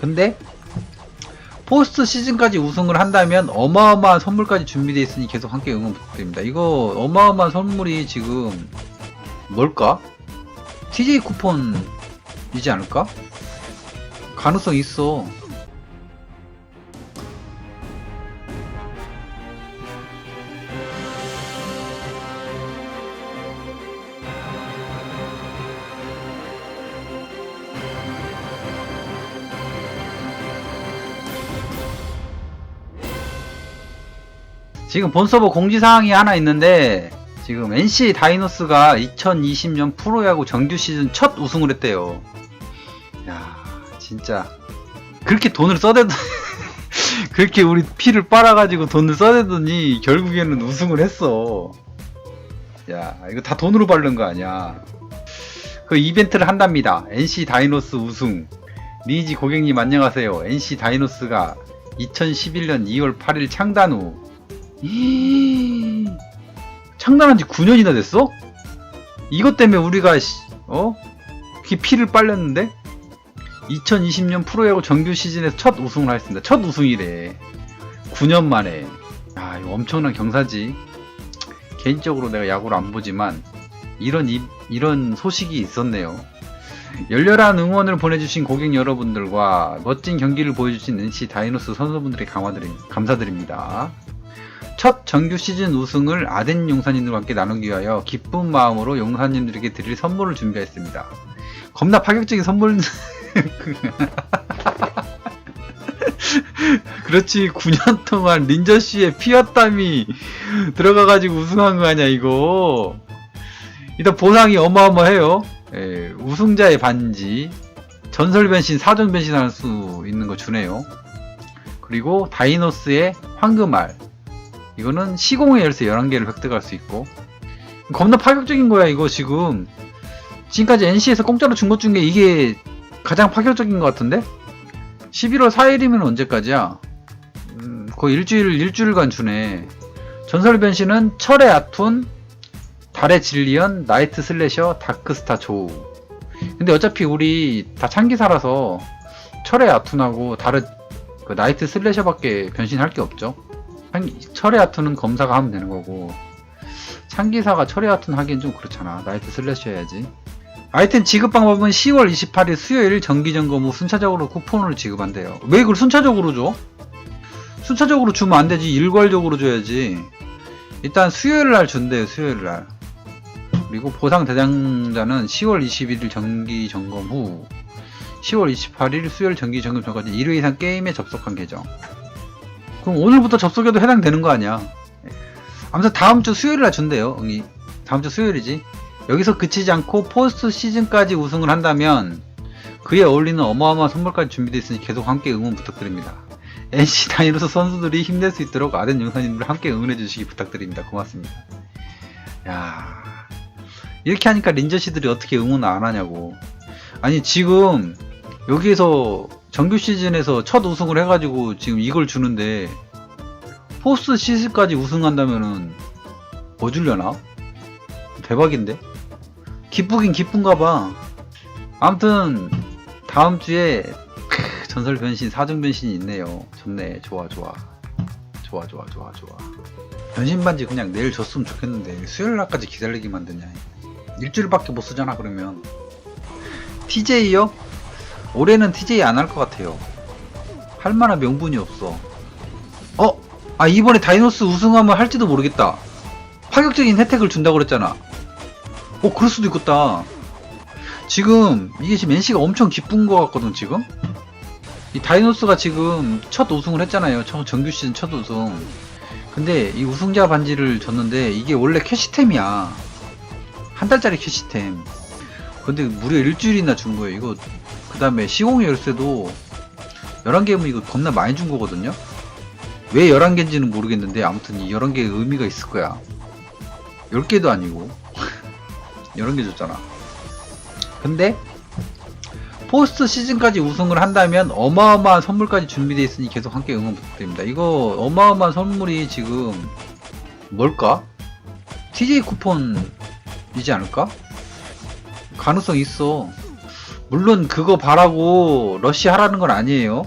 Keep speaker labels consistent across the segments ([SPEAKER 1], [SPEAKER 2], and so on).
[SPEAKER 1] 근데 포스트 시즌까지 우승을 한다면 어마어마한 선물까지 준비되어 있으니 계속 함께 응원 부탁드립니다. 이거 어마어마한 선물이 지금 뭘까? TJ 쿠폰이지 않을까? 가능성 있어. 지금 본 서버 공지사항이 하나 있는데 지금 NC 다이노스가 2020년 프로야구 정규 시즌 첫 우승을 했대요. 야 진짜 그렇게 돈을 써대더 그렇게 우리 피를 빨아가지고 돈을 써대더니 결국에는 우승을 했어. 야 이거 다 돈으로 바른 거 아니야. 그 이벤트를 한답니다. NC 다이노스 우승. 리지 고객님 안녕하세요. NC 다이노스가 2011년 2월 8일 창단 후 창단한 지 9년이나 됐어? 이것 때문에 우리가 씨, 어? 이렇게 피를 빨렸는데 2020년 프로야구 정규 시즌에서 첫 우승을 하였습니다. 첫 우승이래. 9년 만에. 아, 이거 엄청난 경사지. 개인적으로 내가 야구를 안 보지만 이런 이, 이런 소식이 있었네요. 열렬한 응원을 보내주신 고객 여러분들과 멋진 경기를 보여주신 NC 다이노스 감사드리, 감사드립니다. 첫 정규 시즌 우승을 아덴 용사님들과 함께 나누기 위하여 기쁜 마음으로 용사님들에게 드릴 선물을 준비했습니다. 겁나 파격적인 선물. 그렇지 9년 동안 린저 씨의 피와 땀이 들어가가지고 우승한 거 아니야 이거. 일단 보상이 어마어마해요. 예, 우승자의 반지, 전설 변신, 사전 변신할 수 있는 거 주네요. 그리고 다이노스의 황금알. 이거는 시공의 열쇠 11개를 획득할 수 있고. 겁나 파격적인 거야 이거 지금. 지금까지 NC에서 공짜로 준 것 중에 이게 가장 파격적인 것 같은데? 11월 4일이면 언제까지야? 음, 거의 일주일 일주일간 주네. 전설 변신은 철의 아툰 달의 진리언 나이트 슬래셔 다크스타 조우 근데 어차피 우리 다 창기사라서 철의 아툰하고 달의 그 나이트 슬래셔밖에 변신할 게 없죠 창- 철의 아툰은 검사가 하면 되는 거고 창기사가 철의 아툰 하기엔 좀 그렇잖아. 나이트 슬래시 해야지. 아이템 지급 방법은 10월 28일 수요일 정기 점검 후 순차적으로 쿠폰을 지급한대요. 왜 이걸 순차적으로 줘? 순차적으로 주면 안 되지. 일괄적으로 줘야지. 일단 수요일 날 준대요 수요일 날. 그리고 보상 대상자는 10월 21일 정기 점검 후 10월 28일 수요일 정기 점검 전까지 1회 이상 게임에 접속한 계정 그럼 오늘부터 접속해도 해당되는 거 아니야? 아무튼 다음 주 수요일 날 준대요. 응이. 다음 주 수요일이지. 여기서 그치지 않고 포스트 시즌까지 우승을 한다면 그에 어울리는 어마어마한 선물까지 준비되어 있으니 계속 함께 응원 부탁드립니다. NC 다이노스 선수들이 힘낼 수 있도록 아덴 용사님들 함께 응원해 주시기 부탁드립니다. 고맙습니다. 야 이렇게 하니까 린저씨들이 어떻게 응원 안 하냐고. 아니 지금 여기에서 정규 시즌에서 첫 우승을 해가지고 지금 이걸 주는데 포스트 시즌까지 우승한다면은 뭐 주려나? 대박인데? 기쁘긴 기쁜가 봐. 아무튼 다음 주에 크, 전설 변신, 사중 변신이 있네요. 좋네. 좋아, 좋아. 좋아, 좋아, 좋아, 좋아. 변신 반지 그냥 내일 줬으면 좋겠는데 수요일 날까지 기다리게 만드냐. 일주일밖에 못 쓰잖아 그러면. TJ요? 올해는 TJ 안 할 것 같아요. 할 만한 명분이 없어. 어? 아, 이번에 다이노스 우승하면 할지도 모르겠다. 파격적인 혜택을 준다고 그랬잖아. 어, 그럴 수도 있겠다. 지금, 이게 지금 NC가 엄청 기쁜 것 같거든, 지금? 이 다이노스가 지금 첫 우승을 했잖아요. 첫 정규 시즌 첫 우승. 근데 이 우승자 반지를 줬는데, 이게 원래 캐시템이야. 한 달짜리 캐시템. 근데 무려 일주일이나 준 거예요. 이거 그 다음에 시공의 열쇠도 11개면 이거 겁나 많이 준 거거든요? 왜 11개인지는 모르겠는데 아무튼 이 11개의 의미가 있을 거야. 10개도 아니고 11개 줬잖아. 근데 포스트 시즌까지 우승을 한다면 어마어마한 선물까지 준비되어 있으니 계속 함께 응원 부탁드립니다. 이거 어마어마한 선물이 지금 뭘까? TJ 쿠폰이지 않을까? 가능성 있어. 물론 그거 바라고 러시 하라는 건 아니에요.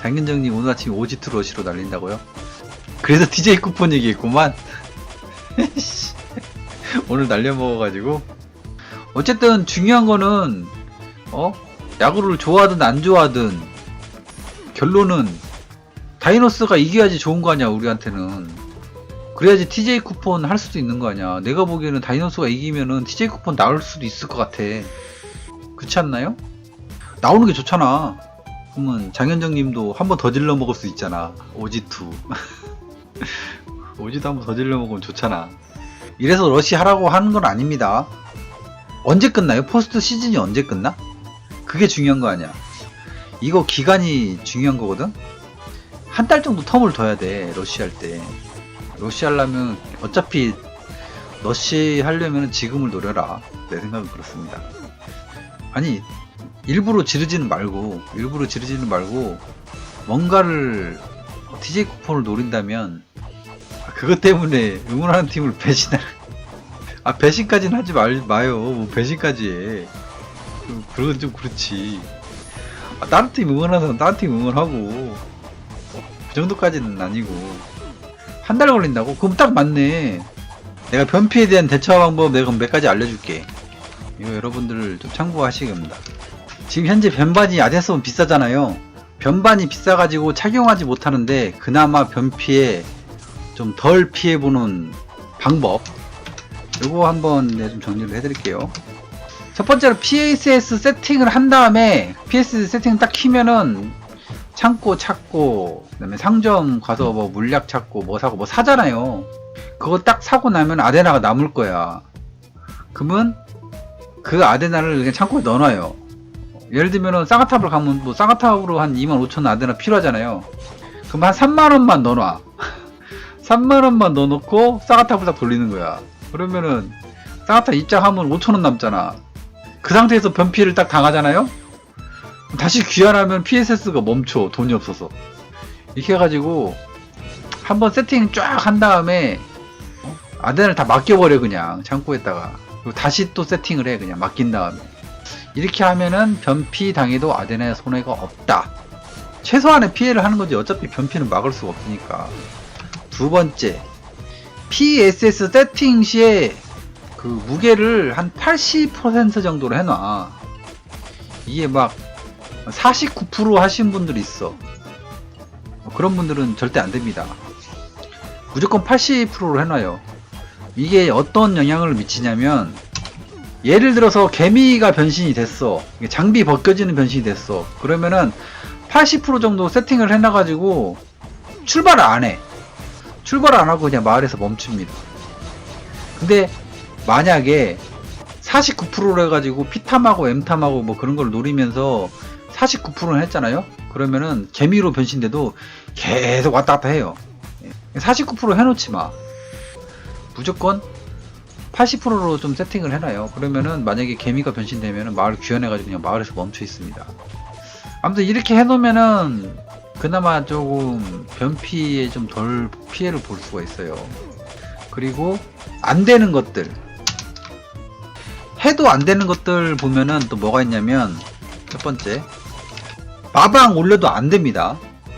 [SPEAKER 1] 장윤정님 오늘 아침 오지투 러시로 날린다고요? 그래서 TJ 쿠폰 얘기했구만. 씨. 오늘 날려먹어가지고. 어쨌든 중요한 거는, 어? 야구를 좋아하든 안 좋아하든, 결론은, 다이노스가 이겨야지 좋은 거 아니야, 우리한테는. 그래야지 TJ 쿠폰 할 수도 있는 거 아니야. 내가 보기에는 다이노스가 이기면은 TJ 쿠폰 나올 수도 있을 것 같아. 그렇지 않나요? 나오는 게 좋잖아. 그러면 장현정 님도 한 번 더 질러 먹을 수 있잖아. 오지투. 오지도 한 번 더 질러 먹으면 좋잖아. 이래서 러시 하라고 하는 건 아닙니다. 언제 끝나요? 포스트 시즌이 언제 끝나? 그게 중요한 거 아니야. 이거 기간이 중요한 거거든? 한 달 정도 텀을 둬야 돼, 러시 할 때. 러시 하려면, 어차피, 러시 하려면 지금을 노려라. 내 생각은 그렇습니다. 아니, 일부러 지르지는 말고, 일부러 지르지는 말고, 뭔가를, TJ 쿠폰을 노린다면, 아, 그것 때문에 응원하는 팀을 배신할, 아, 배신까지는 하지 말, 마요. 뭐, 배신까지 그건 좀 그렇지. 아, 다른 팀 응원하는 사람 다른 팀 응원하고, 그 정도까지는 아니고. 한 달 걸린다고? 그럼 딱 맞네. 내가 변피에 대한 대처 방법 내가 몇 가지 알려줄게. 이거 여러분들 좀 참고하시기 바랍니다. 지금 현재 변반이 아데스온 비싸잖아요. 변반이 비싸가지고 착용하지 못하는데 그나마 변피에 좀 덜 피해보는 방법 요거 한번 네, 좀 정리를 해드릴게요. 첫 번째로 PSS 세팅을 한 다음에 PSS 세팅 딱 키면은 창고 찾고 그다음에 상점 가서 뭐 물약 찾고 뭐 사고 뭐 사잖아요. 그거 딱 사고 나면 아데나가 남을 거야. 그러면 그 아데나를 그냥 창고에 넣어놔요. 예를 들면은 쌍화탑을 가면 뭐 쌍화탑으로 한 2만 5천 아데나 필요하잖아요. 그럼 한 3만 원만 넣어놔. 3만 원만 넣어놓고 쌍화탑을 딱 돌리는 거야. 그러면은 쌍화탑 입장하면 5천 원 남잖아. 그 상태에서 변피를 딱 당하잖아요. 다시 귀환하면 PSS가 멈춰 돈이 없어서. 이렇게 해가지고 한번 세팅 쫙 한 다음에 어? 아데나를 다 맡겨버려 그냥 창고에다가. 그리고 다시 또 세팅을 해 그냥 맡긴 다음에. 이렇게 하면은 변피 당해도 아데나에 손해가 없다. 최소한의 피해를 하는 거지 어차피 변피는 막을 수가 없으니까. 두 번째 PSS 세팅 시에 그 무게를 한 80% 정도로 해놔. 이게 막 49% 하신 분들이 있어. 어, 그런 분들은 절대 안 됩니다. 무조건 80%로 해놔요. 이게 어떤 영향을 미치냐면, 예를 들어서 개미가 변신이 됐어. 장비 벗겨지는 변신이 됐어. 그러면은 80% 정도 세팅을 해놔가지고 출발을 안 해. 출발을 안 하고 그냥 마을에서 멈춥니다. 근데 만약에 49%로 해가지고 P탐하고 M탐하고 뭐 그런 걸 노리면서 49%는 했잖아요? 그러면은 개미로 변신돼도 계속 왔다 갔다 해요. 49% 해놓지 마. 무조건 80%로 좀 세팅을 해놔요. 그러면은 만약에 개미가 변신되면은 마을 귀환해가지고 그냥 마을에서 멈춰 있습니다. 아무튼 이렇게 해놓으면은 그나마 조금 변피에 좀 덜 피해를 볼 수가 있어요. 그리고 안 되는 것들 해도 안 되는 것들 보면은 또 뭐가 있냐면 첫 번째 마방 올려도 안 됩니다.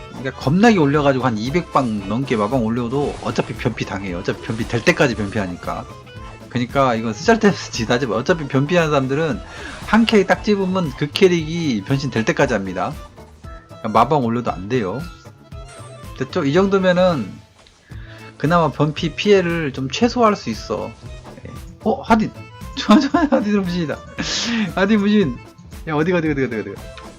[SPEAKER 1] 그러니까 겁나게 올려가지고 한 200방 넘게 마방 올려도 어차피 변피 당해요. 어차피 변피 될 때까지 변피하니까. 그러니까 이건 쓰잘데없이 지다지 마. 어차피 변피하는 사람들은 한 캐릭 딱 집으면 그 캐릭이 변신 될 때까지 합니다. 그러니까 마방 올려도 안 돼요. 됐죠? 이 정도면은 그나마 변피 피해를 좀 최소화할 수 있어. 예. 어 하딘 좋아 하딘 무신이다. 하딘 무신. 야 어디가 어디가 어디가 어디가. 어디가.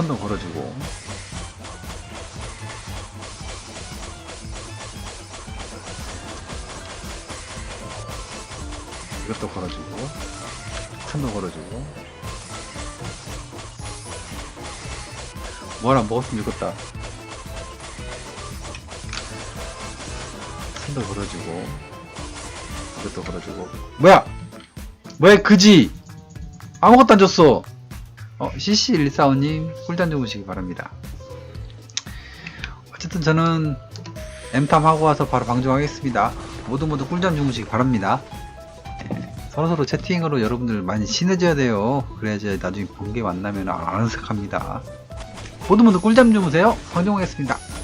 [SPEAKER 1] 선도 걸어주고. 이것도 걸어주고. 선도 걸어주고. 뭐 하나 먹었으면 좋겠다. 선도 걸어주고. 이것도 걸어주고. 뭐야! 뭐야 그지? 아무것도 안 줬어 어, CC145님 꿀잠 주무시기 바랍니다. 어쨌든 저는 M탐 하고 와서 바로 방송하겠습니다. 모두 모두 꿀잠 주무시기 바랍니다. 예, 서로서로 채팅으로 여러분들 많이 친해져야 돼요. 그래야지 나중에 번개 만나면 안 어색합니다. 모두 모두 꿀잠 주무세요. 방종하겠습니다. 얍!